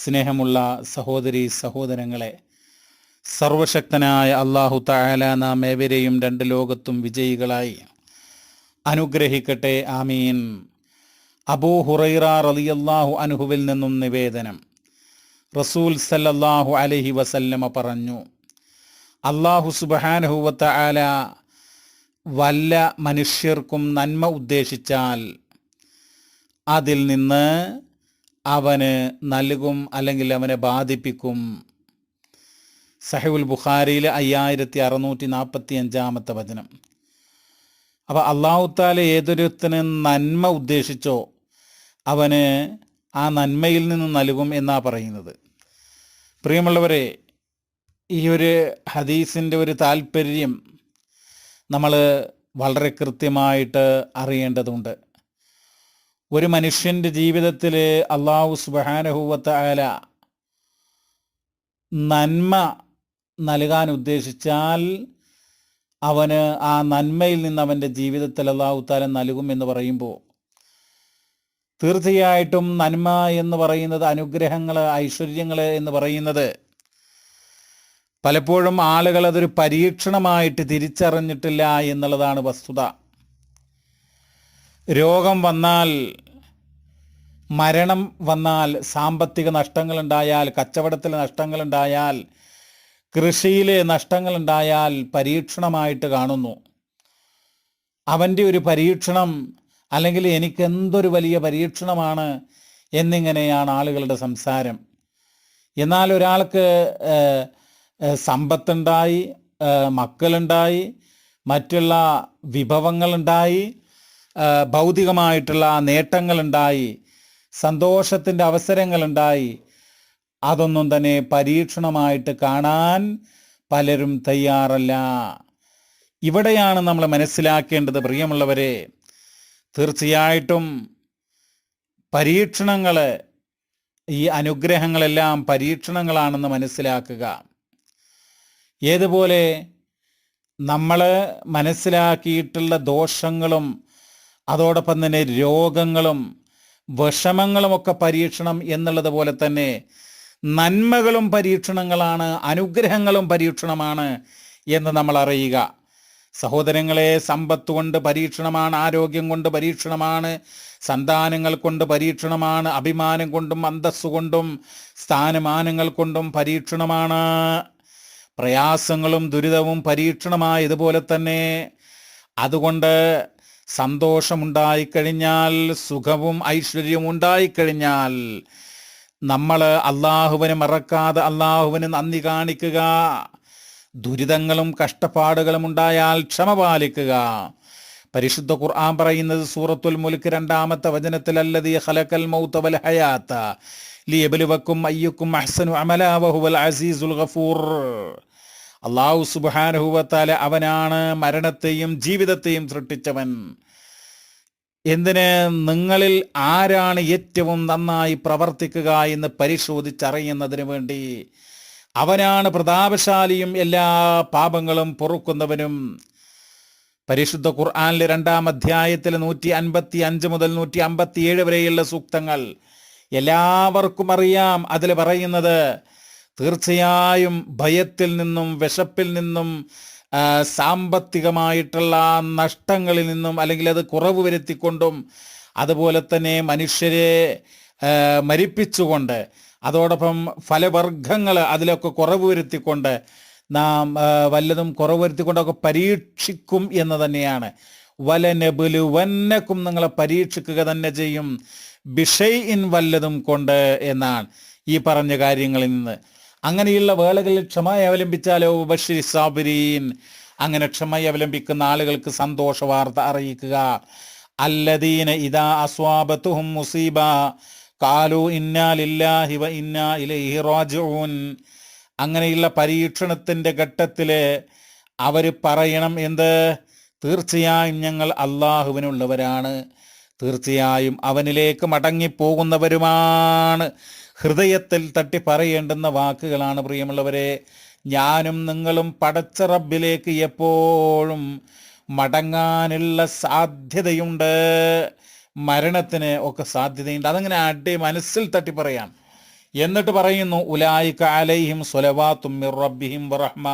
സ്നേഹമുള്ള സഹോദരി സഹോദരങ്ങളെ സർവശക്തനായ അള്ളാഹു തായാല നാം ഏവരെയും രണ്ട് ലോകത്തും വിജയികളായി അനുഗ്രഹിക്കട്ടെ ആമീൻ. അബൂ ഹുറൈറ റളിയല്ലാഹു അനുഹുവിൽ നിന്നും നിവേദനം. റസൂൽ സല്ലല്ലാഹു അലഹി വസല്ലമ പറഞ്ഞു അള്ളാഹു സുബഹാനഹുവത്ത ആല വല്ല മനുഷ്യർക്കും നന്മ ഉദ്ദേശിച്ചാൽ അതിൽ നിന്ന് അവന് നൽകും അല്ലെങ്കിൽ അവനെ ബാധിപ്പിക്കും. സഹിബുൽ ബുഖാരിയിലെ അയ്യായിരത്തി അറുന്നൂറ്റി നാൽപ്പത്തി അഞ്ചാമത്തെ വചനം അപ്പോൾ അള്ളാഹുത്താല ഏതൊരുത്തിന് നന്മ ഉദ്ദേശിച്ചോ അവന് ആ നന്മയിൽ നിന്ന് നൽകും എന്നാണ് പറയുന്നത്. പ്രിയമുള്ളവരെ ഈ ഒരു ഹദീസിന്റെ ഒരു താല്പര്യം നമ്മൾ വളരെ കൃത്യമായിട്ട് അറിയേണ്ടതുണ്ട്. ഒരു മനുഷ്യന്റെ ജീവിതത്തിൽ അള്ളാഹു സുബാനഹൂവത്ത ആല നന്മ നൽകാൻ ഉദ്ദേശിച്ചാൽ അവന് ആ നന്മയിൽ നിന്ന് അവന്റെ ജീവിതത്തിൽ അള്ളാഹു താല നൽകും എന്ന് പറയുമ്പോൾ തീർച്ചയായിട്ടും നന്മ എന്ന് പറയുന്നത് അനുഗ്രഹങ്ങൾ ഐശ്വര്യങ്ങൾ എന്ന് പറയുന്നത് പലപ്പോഴും ആളുകൾ അതൊരു പരീക്ഷണമായിട്ട് തിരിച്ചറിഞ്ഞിട്ടില്ല എന്നുള്ളതാണ് വസ്തുത. രോഗം വന്നാൽ മരണം വന്നാൽ സാമ്പത്തിക നഷ്ടങ്ങളുണ്ടായാൽ കച്ചവടത്തിൽ നഷ്ടങ്ങളുണ്ടായാൽ കൃഷിയിലെ നഷ്ടങ്ങളുണ്ടായാൽ പരീക്ഷണമായിട്ട് കാണുന്നു. അവന്റെ ഒരു പരീക്ഷണം അല്ലെങ്കിൽ എനിക്ക് എന്തൊരു വലിയ പരീക്ഷണമാണ് എന്നിങ്ങനെയാണ് ആളുകളുടെ സംസാരം. എന്നാൽ ഒരാൾക്ക് സമ്പത്തുണ്ടായി മക്കളുണ്ടായി മറ്റുള്ള വിഭവങ്ങളുണ്ടായി ഭൗതികമായിട്ടുള്ള നേട്ടങ്ങളുണ്ടായി സന്തോഷത്തിന്റെ അവസരങ്ങളുണ്ടായി. അതൊന്നും തന്നെ പരീക്ഷണമായിട്ട് കാണാൻ പലരും തയ്യാറല്ല. ഇവിടെയാണ് നമ്മൾ മനസ്സിലാക്കേണ്ടത് പ്രിയമുള്ളവരെ. തീർച്ചയായിട്ടും പരീക്ഷണങ്ങൾ ഈ അനുഗ്രഹങ്ങളെല്ലാം പരീക്ഷണങ്ങളാണെന്ന് മനസ്സിലാക്കുക. ഏതുപോലെ നമ്മൾ മനസ്സിലാക്കിയിട്ടുള്ള ദോഷങ്ങളും അതോടൊപ്പം തന്നെ രോഗങ്ങളും വിഷമങ്ങളുമൊക്കെ പരീക്ഷണം എന്നുള്ളത് പോലെ തന്നെ നന്മകളും പരീക്ഷണങ്ങളാണ് അനുഗ്രഹങ്ങളും പരീക്ഷണമാണ് എന്ന് നമ്മൾ അറിയുക. സഹോദരങ്ങളെ സമ്പത്ത് കൊണ്ട് പരീക്ഷണമാണ് ആരോഗ്യം കൊണ്ട് പരീക്ഷണമാണ് സന്താനങ്ങൾ കൊണ്ട് പരീക്ഷണമാണ് അഭിമാനം കൊണ്ടും അന്തസ്സുകൊണ്ടും സ്ഥാനമാനങ്ങൾ കൊണ്ടും പരീക്ഷണമാണ്. പ്രയാസങ്ങളും ദുരിതവും പരീക്ഷണമായതുപോലെ തന്നെ അതുകൊണ്ട് സന്തോഷമുണ്ടായിക്കഴിഞ്ഞാൽ സുഖവും ഐശ്വര്യവും ഉണ്ടായിക്കഴിഞ്ഞാൽ നമ്മൾ അള്ളാഹുവിനെ മറക്കാതെ അള്ളാഹുവിന് നന്ദി കാണിക്കുക ദുരിതങ്ങളും കഷ്ടപ്പാടുകളും ഉണ്ടായാൽ ക്ഷമ പാലിക്കുക. പരിശുദ്ധ ഖുർആൻ പറയുന്നത് സൂറത്തുൽ മുൽക്ക് രണ്ടാമത്തെ വചനത്തിൽ അല്ലതി ഖലക്കൽ മൗത വൽ ഹയാത്ത ലിയബ്ലുവക്കും അയ്യുക്കും അഹ്സനു അമല വഹുവൽ അസീസുൽ ഗഫൂർ. അള്ളാഹു സുബ്ഹാനഹു വതആല അവനാണ് മരണത്തെയും ജീവിതത്തെയും സൃഷ്ടിച്ചവൻ. എന്തിന് നിങ്ങളിൽ ആരാണ് ഏറ്റവും നന്നായി പ്രവർത്തിക്കുക എന്ന് പരിശോധിച്ചറിയുന്നതിന് വേണ്ടി അവനാണ് പ്രതാപശാലിയും എല്ലാ പാപങ്ങളും പൊറുക്കുന്നവനും. പരിശുദ്ധ ഖുർആാനിലെ രണ്ടാം അധ്യായത്തിൽ നൂറ്റി അൻപത്തി അഞ്ച് മുതൽ നൂറ്റി അമ്പത്തി ഏഴ് വരെയുള്ള സൂക്തങ്ങൾ എല്ലാവർക്കും അറിയാം. അതിൽ പറയുന്നത് തീർച്ചയായും ഭയത്തിൽ നിന്നും വിശപ്പിൽ നിന്നും സാമ്പത്തികമായിട്ടുള്ള നഷ്ടങ്ങളിൽ നിന്നും അല്ലെങ്കിൽ അത് കുറവ് വരുത്തിക്കൊണ്ടും അതുപോലെ തന്നെ മനുഷ്യരെ മരിപ്പിച്ചുകൊണ്ട് അതോടൊപ്പം ഫലവർഗങ്ങൾ അതിലൊക്കെ കുറവ് വരുത്തിക്കൊണ്ട് നാം വല്ലതും കുറവ് വരുത്തിക്കൊണ്ടൊക്കെ പരീക്ഷിക്കും എന്ന് തന്നെയാണ്. വലനബുലു വന്നക്കും നിങ്ങളെ പരീക്ഷിക്കുക തന്നെ ചെയ്യും. ബിഷൈ ഇൻ വല്ലതും കൊണ്ട് എന്നാണ് ഈ പറഞ്ഞ കാര്യങ്ങളിൽ നിന്ന്. അങ്ങനെയുള്ള വേളകളിൽ ക്ഷമ അവലംബിച്ചാലോ ബഷീർ സാബിരീൻ? അങ്ങനെ ക്ഷമ അവലംബിക്കുന്ന ആളുകൾക്ക് സന്തോഷ വാർത്ത അറിയിക്കുക. അല്ലദീന ഇതാ അസ്വാബത്തുഹും മുസീബ. കാലു ഇന്നാ ലില്ലാഹി വ ഇന്നാ ഇലൈഹി റാജിഊൻ. അങ്ങനെയുള്ള പരീക്ഷണത്തിന്റെ ഘട്ടത്തിൽ അവർ പറയണം എന്ത്? തീർച്ചയായും ഞങ്ങൾ അള്ളാഹുവിനുള്ളവരാണ്. തീർച്ചയായും അവനിലേക്ക് മടങ്ങിപ്പോകുന്നവരുമാണ്. ഹൃദയത്തിൽ തട്ടി പറയേണ്ടുന്ന വാക്കുകളാണ് പ്രിയമുള്ളവരെ. ഞാനും നിങ്ങളും പടച്ച റബ്ബിലേക്ക് എപ്പോഴും മടങ്ങാനുള്ള സാധ്യതയുണ്ട്. മരണത്തിന് ഒക്കെ സാധ്യതയുണ്ട്. അതങ്ങനെ അടി മനസ്സിൽ തട്ടി പറയാം എന്നിട്ട് പറയുന്നു ഉലായി അലൈഹിം സുലവാത്തും റബ്ബിഹിം റഹ്മ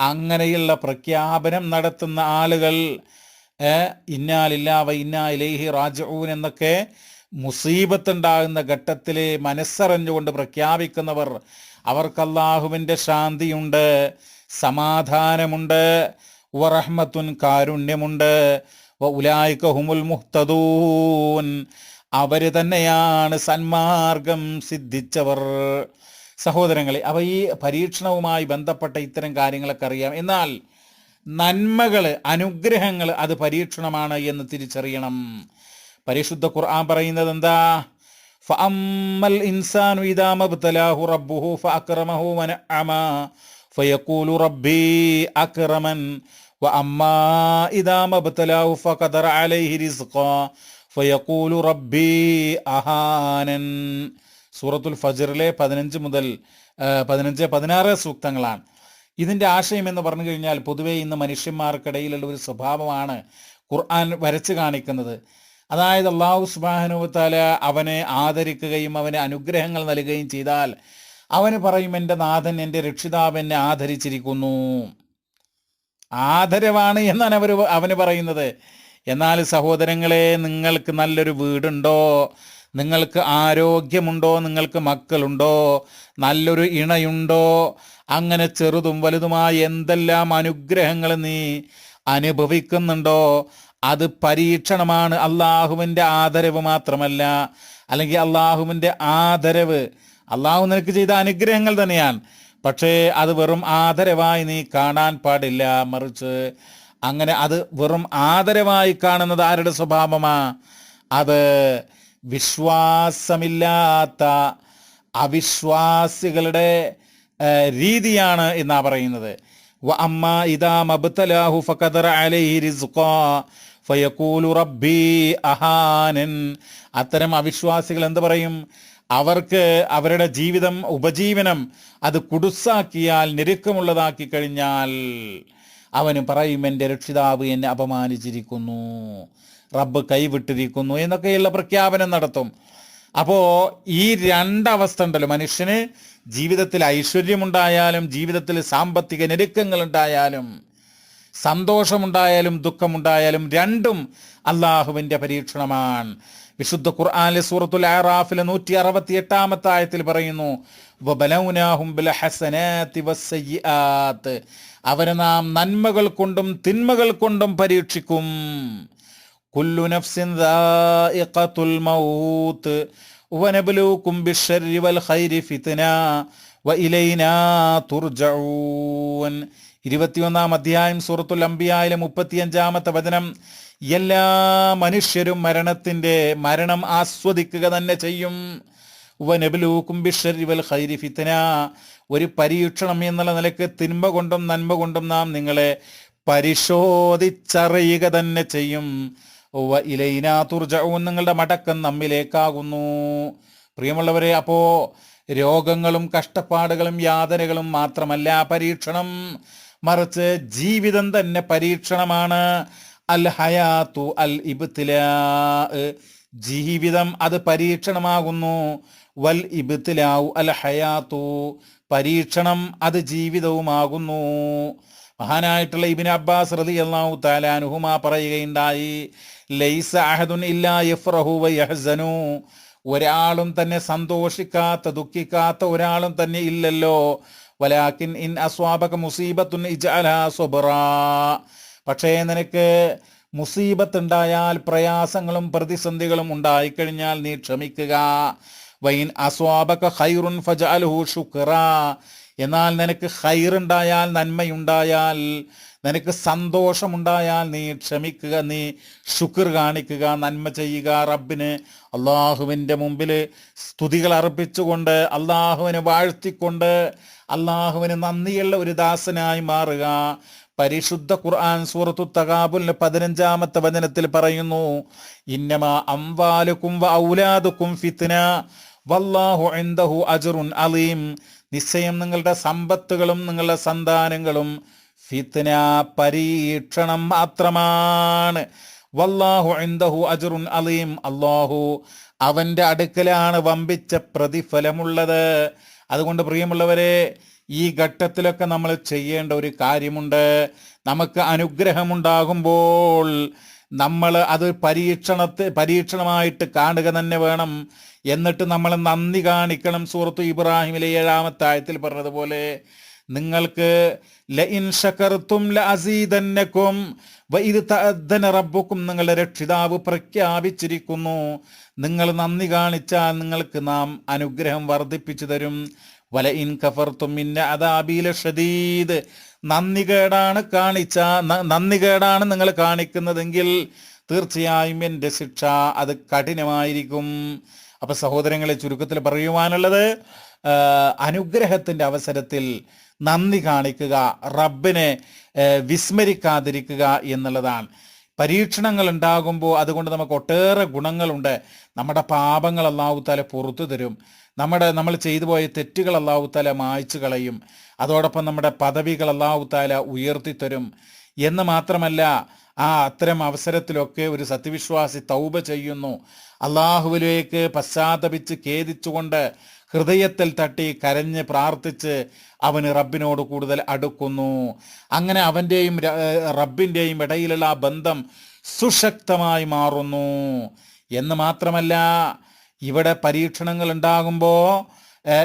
അങ്ങനെയുള്ള പ്രഖ്യാപനം നടത്തുന്ന ആളുകൾ ഏ, ഇന്നാലില്ല വ ഇന്നാ ഇലൈഹി റാജിഊൻ എന്നൊക്കെ മുസീബത്തുണ്ടാകുന്ന ഘട്ടത്തിൽ മനസ്സറിഞ്ഞുകൊണ്ട് പ്രഖ്യാപിക്കുന്നവർ അവർക്ക് അള്ളാഹുവിന്റെ ശാന്തിയുണ്ട് സമാധാനമുണ്ട് വറഹ്മത്തുൻ കാരുണ്യമുണ്ട് വ ഉലായിക ഹുമുൽ മുഹ്തദൂൻ. അവർ തന്നെയാണ് സന്മാർഗം സിദ്ധിച്ചവർ. സഹോദരങ്ങളെ അവ ഈ പരീക്ഷണവുമായി ബന്ധപ്പെട്ട ഇത്തരം കാര്യങ്ങളൊക്കെ അറിയാം. എന്നാൽ നന്മകൾ അനുഗ്രഹങ്ങൾ അത് പരീക്ഷണമാണ് എന്ന് തിരിച്ചറിയണം. പരിശുദ്ധ ഖുർആൻ പറയുന്നത് എന്താ? ഫഅമ്മൽ ഇൻസാനു ഇദാ മബ്തലാഹു റബ്ബുഹു ഫഅക്രമഹു വനഅമ ഫയഖൂലു റബ്ബി അക്രമൻ വഅമ്മാ ഇദാ മബ്തലാഹു ഫഖദറ അലൈഹി റിസ്ഖാ ഫയഖൂലു റബ്ബി അഹാനൻ. സൂറത്തുൽ ഫജ്റിലെ പതിനഞ്ച് മുതൽ പതിനഞ്ച് പതിനാറ് സൂക്തങ്ങളാണ്. ഇതിന്റെ ആശയം എന്ന് പറഞ്ഞു കഴിഞ്ഞാൽ പൊതുവേ ഇന്ന് മനുഷ്യന്മാർക്കിടയിലുള്ള ഒരു സ്വഭാവമാണ് ഖുർആൻ വരച്ചു കാണിക്കുന്നത്. അതായത് അള്ളാഹു സുബാനുവത്താല അവനെ ആദരിക്കുകയും അവന് അനുഗ്രഹങ്ങൾ നൽകുകയും ചെയ്താൽ അവന് പറയും എന്റെ നാഥൻ എന്റെ രക്ഷിതാവ് എന്നെ ആദരിച്ചിരിക്കുന്നു. ആദരവാണ് എന്നാണ് അവർ അവന് പറയുന്നത്. എന്നാൽ സഹോദരങ്ങളെ നിങ്ങൾക്ക് നല്ലൊരു വീടുണ്ടോ? നിങ്ങൾക്ക് ആരോഗ്യമുണ്ടോ? നിങ്ങൾക്ക് മക്കളുണ്ടോ? നല്ലൊരു ഇണയുണ്ടോ? അങ്ങനെ ചെറുതും വലുതുമായ എന്തെല്ലാം അനുഗ്രഹങ്ങൾ നീ അനുഭവിക്കുന്നുണ്ടോ? അത് പരീക്ഷണമാണ്. അള്ളാഹുവിന്റെ ആദരവ് മാത്രമല്ല അല്ലെങ്കിൽ അള്ളാഹുവിന്റെ ആദരവ്. അള്ളാഹു നിനക്ക് ചെയ്ത അനുഗ്രഹങ്ങൾ തന്നെയാണ്. പക്ഷേ അത് വെറും ആദരവായി നീ കാണാൻ പാടില്ല. മറിച്ച് അങ്ങനെ അത് വെറും ആദരവായി കാണുന്നത് ആരുടെ സ്വഭാവമാ? അത് വിശ്വാസമില്ലാത്ത അവിശ്വാസികളുടെ രീതിയാണ് എന്നാ പറയുന്നത്. അമ്മ ഇദാ മബ്തലാഹു ഫഖദറ അലൈഹി റിസ്ഖാ ഫയഖൂലു റബ്ബി അഹാനൻ. അത്തരം അവിശ്വാസികൾ എന്ത് പറയും? അവർക്ക് അവരുടെ ജീവിതം ഉപജീവനം അത് കുടുസാക്കിയാൽ ഞെരുക്കമുള്ളതാക്കി കഴിഞ്ഞാൽ അവന് പറയും എന്റെ രക്ഷിതാവ് എന്നെ അപമാനിച്ചിരിക്കുന്നു. റബ്ബ് കൈവിട്ടിരിക്കുന്നു. എന്നൊക്കെയുള്ള പ്രഖ്യാപനം നടത്തും. അപ്പോൾ ഈ രണ്ടവസ്ഥ ഉണ്ടല്ലോ. മനുഷ്യന് ജീവിതത്തിൽ ഐശ്വര്യമുണ്ടായാലും ജീവിതത്തിൽ സാമ്പത്തിക ഞെരുക്കങ്ങൾ ഉണ്ടായാലും സന്തോഷമുണ്ടായാലും ദുഃഖമുണ്ടായാലും രണ്ടും അള്ളാഹുവിന്റെ പരീക്ഷണമാണ്. വിശുദ്ധ ഖുർആാനിലെ സൂറത്തുൽ ആറാഫിലെ നൂറ്റി അറുപത്തി എട്ടാമത്തെ ആയത്തിൽ പറയുന്നു. അവരെ നാം നന്മകൾ കൊണ്ടും തിന്മകൾ കൊണ്ടും പരീക്ഷിക്കും. കുല്ലു നഫ്സിൻ ദാഇഖത്തുൽ മൗത്ത് വനബ്ലൂക്കും ബിശ്ശർരി വൽ ഖൈരി ഫിത്ന വഇലൈനാ തുർജഊൻ. ഇരുപത്തിയൊന്നാം അധ്യായം സൂറത്തുൽ അംബിയായിലെ മുപ്പത്തിയഞ്ചാമത്തെ വചനം എല്ലാ മനുഷ്യരും മരണത്തിന്റെ മരണം ആസ്വദിക്കുക തന്നെ ചെയ്യും. ഖൈരി ഫിത്തന ഒരു പരീക്ഷണം എന്നുള്ള നിലയ്ക്ക് തിന്മ കൊണ്ടും നന്മ കൊണ്ടും നാം നിങ്ങളെ പരിശോധിച്ചറിയുക തന്നെ ചെയ്യും. വ ഇലൈനാ തുർജഊൻ. നിങ്ങളുടെ മടക്കം നമ്മിലേക്കാകുന്നു. പ്രിയമുള്ളവരെ അപ്പോ രോഗങ്ങളും കഷ്ടപ്പാടുകളും യാതനകളും മാത്രമല്ല പരീക്ഷണം. മറിച്ച് ജീവിതം തന്നെ പരീക്ഷണമാണ്. അൽ ഹയാത്തു അൽ ഇബ്തില. ജീവിതം അത് പരീക്ഷണമാകുന്നു. വൽ ഇബ്തിലാവു അൽ ഹയാത്തു. പരീക്ഷണം അത് ജീവിതവുമാകുന്നു. മഹാനായിട്ടുള്ള ഇബിൻ അബ്ബാസ് റതി അള്ളാഹു താലാനുഹുമ പറയുകയുണ്ടായി. ലൈസ അഹദുൻ ഇല്ലാ ഒരാളും തന്നെ സന്തോഷിക്കാത്ത ദുഃഖിക്കാത്ത ഒരാളും തന്നെ ഇല്ലല്ലോ. വലാക്കിൻ ഇൻ അസ്വാബക മുസീബത്തുൻ പക്ഷേ നിനക്ക് മുസീബത്ത് ഉണ്ടായാൽ പ്രയാസങ്ങളും പ്രതിസന്ധികളും ഉണ്ടായിക്കഴിഞ്ഞാൽ നീ ക്ഷമിക്കുക. വൈൻ അസ്വാബക ഹൈറുൻ ഫജാലുഹു ശുക്റാ. എന്നാൽ നിനക്ക് ഹൈറുണ്ടായാൽ നന്മയുണ്ടായാൽ നിനക്ക് സന്തോഷമുണ്ടായാൽ നീ ക്ഷമിക്കുക നീ ശുക്ർ കാണിക്കുക നന്മ ചെയ്യുക. റബ്ബിന് അള്ളാഹുവിന്റെ മുമ്പിൽ സ്തുതികൾ അർപ്പിച്ചുകൊണ്ട് അള്ളാഹുവിനെ വാഴ്ത്തിക്കൊണ്ട് അള്ളാഹുവിന് നന്ദിയുള്ള ഒരു ദാസനായി മാറുക. പരിശുദ്ധ ഖുർആൻ സൂറത്തു തകാബുലിന് പതിനഞ്ചാമത്തെ വചനത്തിൽ പറയുന്നു ഇന്നമ അംവാലുക്കും ഔലാദുക്കും ഫിത്ന വല്ലാഹു എന്തഹു അജ്റുൻ അലീം. നിശ്ചയം നിങ്ങളുടെ സമ്പത്തുകളും നിങ്ങളുടെ സന്താനങ്ങളും ഫിത്ന പരീക്ഷണം മാത്രമാണ്. വല്ലാഹു ഇൻദഹു അജുറുൻ അലീം. അള്ളാഹു അവന്റെ അടുക്കലാണ് വമ്പിച്ച പ്രതിഫലമുള്ളത്. അതുകൊണ്ട് പ്രിയമുള്ളവരെ ഈ ഘട്ടത്തിലൊക്കെ നമ്മൾ ചെയ്യേണ്ട ഒരു കാര്യമുണ്ട്. നമുക്ക് അനുഗ്രഹമുണ്ടാകുമ്പോൾ നമ്മൾ അത് പരീക്ഷണത്തെ പരീക്ഷണമായിട്ട് കാണുക തന്നെ വേണം. എന്നിട്ട് നമ്മൾ നന്ദി കാണിക്കണം. സൂറത്തു ഇബ്രാഹിമിലെ ഏഴാമത്തെ ആയത്തിൽ പറഞ്ഞതുപോലെ നിങ്ങൾക്ക് ലഇൻ വഇദ് തഅദ്ദന റബ്ബുക്കും നിങ്ങളുടെ രക്ഷിതാവ് പ്രഖ്യാപിച്ചിരിക്കുന്നു. നിങ്ങൾ നന്ദി കാണിച്ചാൽ നിങ്ങൾക്ക് നാം അനുഗ്രഹം വർദ്ധിപ്പിച്ചു തരും. വല ഇൻ കഫർത്തും മിന്ന അതാബീല ഷദീദ് നന്ദികേടാണ് കാണിച്ച നന്ദി കേടാണ് നിങ്ങൾ കാണിക്കുന്നതെങ്കിൽ തീർച്ചയായും എന്റെ ശിക്ഷ അത് കഠിനമായിരിക്കും. അപ്പൊ സഹോദരങ്ങളെ ചുരുക്കത്തിൽ പറയുവാനുള്ളത് അനുഗ്രഹത്തിന്റെ അവസരത്തിൽ നന്ദി കാണിക്കുക റബ്ബിനെ വിസ്മരിക്കാതിരിക്കുക എന്നുള്ളതാണ്. പരീക്ഷണങ്ങൾ ഉണ്ടാകുമ്പോൾ അതുകൊണ്ട് നമുക്ക് ഒട്ടേറെ ഗുണങ്ങളുണ്ട്. നമ്മുടെ പാപങ്ങൾ അള്ളാഹുത്താല പുറത്തു തരും. നമ്മുടെ നമ്മൾ ചെയ്തു പോയ തെറ്റുകൾ അള്ളാഹുത്താല മായ്ച്ചു കളയും. അതോടൊപ്പം നമ്മുടെ പദവികൾ അള്ളാഹുത്താല ഉയർത്തിത്തരും എന്ന് മാത്രമല്ല ആ അത്തരം അവസരത്തിലൊക്കെ ഒരു സത്യവിശ്വാസി തൗബ ചെയ്യുന്നു. അള്ളാഹുവിലേക്ക് പശ്ചാത്തപിച്ച് ഖേദിച്ചുകൊണ്ട് ഹൃദയത്തിൽ തട്ടി കരഞ്ഞ് പ്രാർത്ഥിച്ച് അവന് റബ്ബിനോട് കൂടുതൽ അടുക്കുന്നു. അങ്ങനെ അവന്റെയും റബ്ബിന്റെയും ഇടയിലുള്ള ആ ബന്ധം സുശക്തമായി മാറുന്നു. എന്ന് മാത്രമല്ല ഇവിടെ പരീക്ഷണങ്ങൾ ഉണ്ടാകുമ്പോൾ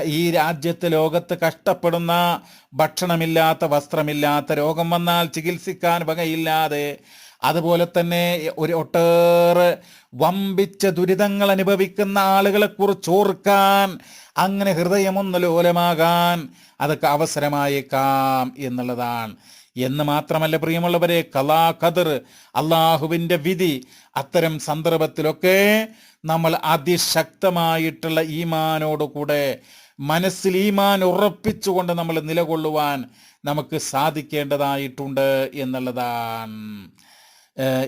ഈ രാജ്യത്ത് ലോകത്ത് കഷ്ടപ്പെടുന്ന ഭക്ഷണമില്ലാത്ത വസ്ത്രമില്ലാത്ത രോഗം വന്നാൽ ചികിത്സിക്കാൻ വകയില്ലാതെ അതുപോലെ തന്നെ ഒരു ഒട്ടേറെ വമ്പിച്ച ദുരിതങ്ങൾ അനുഭവിക്കുന്ന ആളുകളെ കുറിച്ച് ഓർക്കാൻ അങ്ങനെ ഹൃദയമൊന്ന് ലോലമാകാൻ അതൊക്കെ അവസരമായേക്കാം എന്നുള്ളതാണ്. എന്ന് മാത്രമല്ല പ്രിയമുള്ളവരെ കലാ ഖദർ അള്ളാഹുവിന്റെ വിധി അത്തരം സന്ദർഭത്തിലൊക്കെ നമ്മൾ അതിശക്തമായിട്ടുള്ള ഈമാനോടുകൂടെ മനസ്സിൽ ഈമാൻ ഉറപ്പിച്ചുകൊണ്ട് നമ്മൾ നിലകൊള്ളുവാൻ നമുക്ക് സാധിക്കേണ്ടതായിട്ടുണ്ട് എന്നുള്ളതാണ്.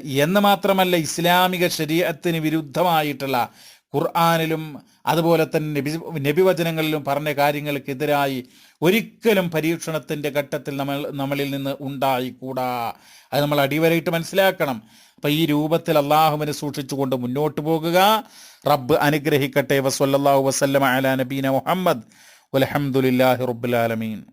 എന്ന് മാത്രമല്ല ഇസ്ലാമിക ശരീരത്തിന് വിരുദ്ധമായിട്ടുള്ള ഖുർആാനിലും അതുപോലെ തന്നെ നബി നബിവചനങ്ങളിലും പറഞ്ഞ കാര്യങ്ങൾക്കെതിരായി ഒരിക്കലും പരീക്ഷണത്തിന്റെ ഘട്ടത്തിൽ നമ്മൾ നമ്മളിൽ നിന്ന് ഉണ്ടായിക്കൂടാ. അത് നമ്മൾ അടിവരയിട്ട് മനസ്സിലാക്കണം. അപ്പം ഈ രൂപത്തിൽ അള്ളാഹുവിനെ സൂക്ഷിച്ചുകൊണ്ട് മുന്നോട്ട് പോകുക. റബ്ബ് അനുഗ്രഹിക്കട്ടെ. വസല്ലാഹു വസ്ലം അല നബീന മുഹമ്മദ്. വലഹമുല്ലാഹി റബ്ബുലാലമീൻ